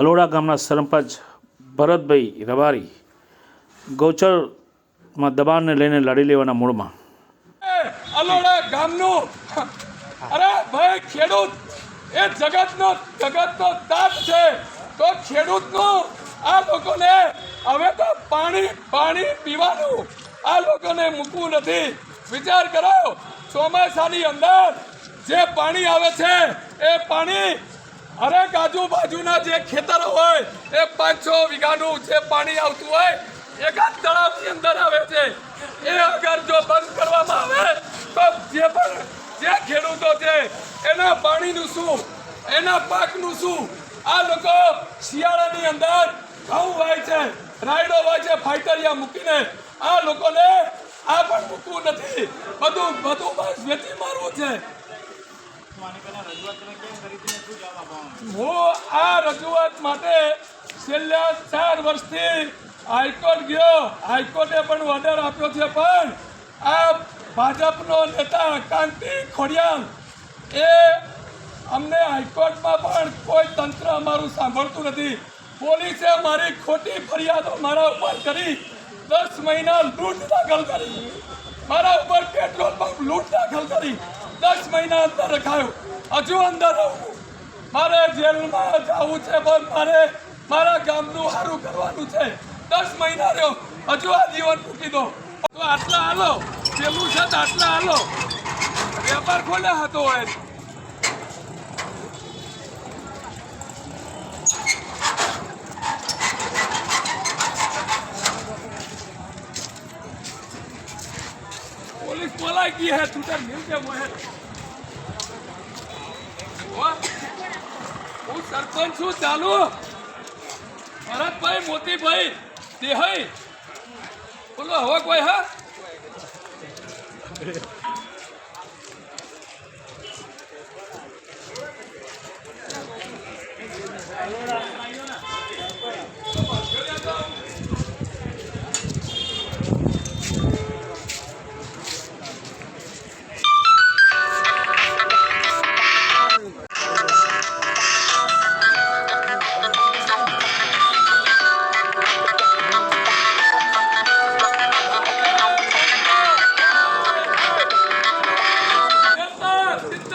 અલોડા ગામના સરપંચ ભરતભાઈ રબારી ગૌચરમાં દબાણને લઈને લડી લેવાના મૂળમાં. અલોડા ગામનું, અરે ભાઈ ખેડૂત, એ જગતનો જગતનો તાપ છે. તો ખેડૂતનું, આ લોકોને હવે તો પાણી પાણી પીવાનું, આ લોકોને મૂકવું નથી. વિચાર કરો, ચોમાસાની અંદર જે પાણી આવે છે, એ પાણી હરેક આજુબાજુના જે ખેતરો હોય, એ પાંચ છ વીઘાનું જે પાણી આવતું હોય એકાદ તળાવની અંદર આવે છે. એ અગર જો બંધ કરવામાં આવે, તો જે પણ, જે ખેડૂતો છે, એના પાણીનું શું? એના પાકનું શું? આ લોકો શિયાળાની અંદર ઘઉં વાય છે, રાયડો વાય છે ફાઈટરિયા મૂકીને આ લોકોને આ પણ મૂકવું નથી. બધું બધું બસ વેચી મારવું છે. હું આ રજૂઆત માટે છેલ્લા ચાર વર્ષથી હાઈકોર્ટ ગયો. હાઈકોર્ટે પણ ઓર્ડર આપ્યો છે, પણ આ ભાજપનો નેતા કાંતિ ખોડિયાલ એ અમને હાઈકોર્ટમાં પણ કોઈ તંત્ર અમારું સાંભળતું નથી. પોલીસે મારી ખોટી ફરિયાદો મારા ઉપર કરી, દસ મહિના લૂંટ દાખલ કરી. મારા ઉપર પેટ્રોલ પંપ લૂંટ દાખલ કરી. દસ મહિના અંદર રખાયો હજુ અંદર રહું મારે જેલમાં જવું છે, પણ મારે મારા ગામનું સારું કરવાનું છે. દસ મહિના રહ્યો. હજુ આ જીવન મૂકી દો. તો આટલા હાલો. પેલું છે આટલા હાલો. વેપાર ખોલ્યા હતો હોય? पुलिस बोला की है तू तो मिल के वो है वो- હું સરપંચ છું ચાલુ ભરતભાઈ મોતીભાઈ દેહાઈ બોલો હવે કોઈ હા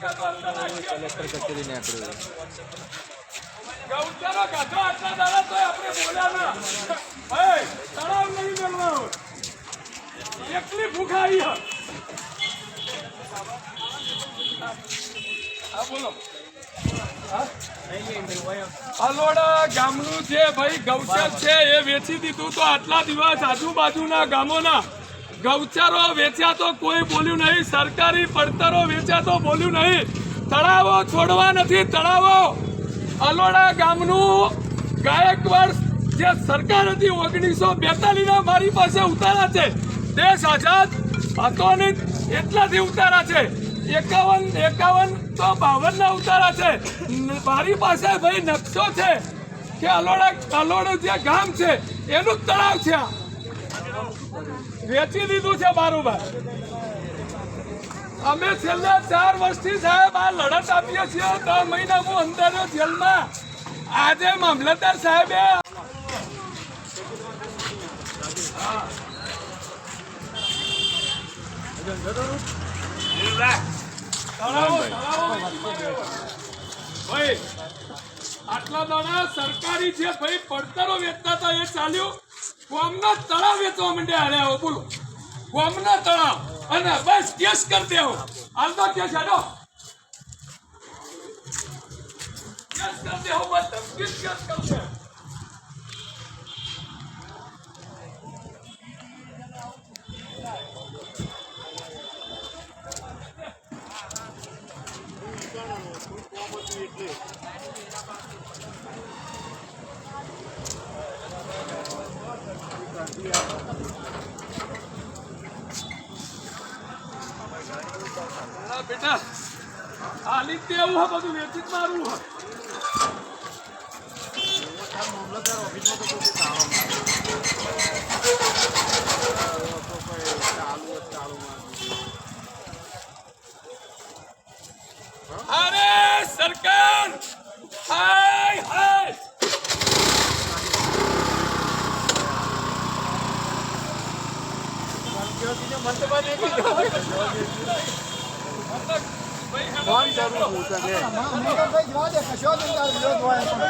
જિંદાબાદ કચેરીને જા ગૌચરો આવી હા બોલો અલોડા ગામનું જે ભાઈ ગૌચર છે, એ વેચી દીધું તો આટલા દિવસ આજુબાજુના ગામોના ગૌચરો વેચ્યા તો કોઈ બોલ્યું નહીં, સરકારી પડતરો વેચ્યા તો બોલ્યું નહીં. તળાવો છોડવા નથી, તળાવો. અલોડા ગામનું ગાયકવાડ જે સરકાર હતી, ઓગણીસો બેતાલીસના મારી પાસે ઉતારા છે. દેશ આઝાદ હતો ને એટલાથી ઉતારા છે. એકાવન એકાવન તો બાવન ના ઉતારા છે. મારી પાસે ભાઈ નકશો છે કે અલોડા, અલોડ જે ગામ છે, એનું તળાવ છે આ. વેચી દીધું છે બારોબાર અમે છેલ્લા ચાર વર્ષથી સાહેબ આ લડત આપીએ છીએ. ત્રણ મહિના હું અંદર જેલમાં. આજે મામલતદાર સાહેબે. ભાઈ, આટલા દાણા સરકારી છે, ભાઈ, પડતરો વેચતા હતા, એ ચાલ્યું. ગામના તળાવ વેચવા માંડ્યા. અરે આવો બોલો. ગામના તળાવ. અને બસ કેસ કરી દેવો. હાલ તો કેસ હેડો. કેસ કરી દેવો, બસ કેસ કેસ કરશે બેટા આ લીધે એવું હા બધું વેચી જ મારું હા અરે સરકાર હાય હાય ભાઈ ફોન કરું છું તો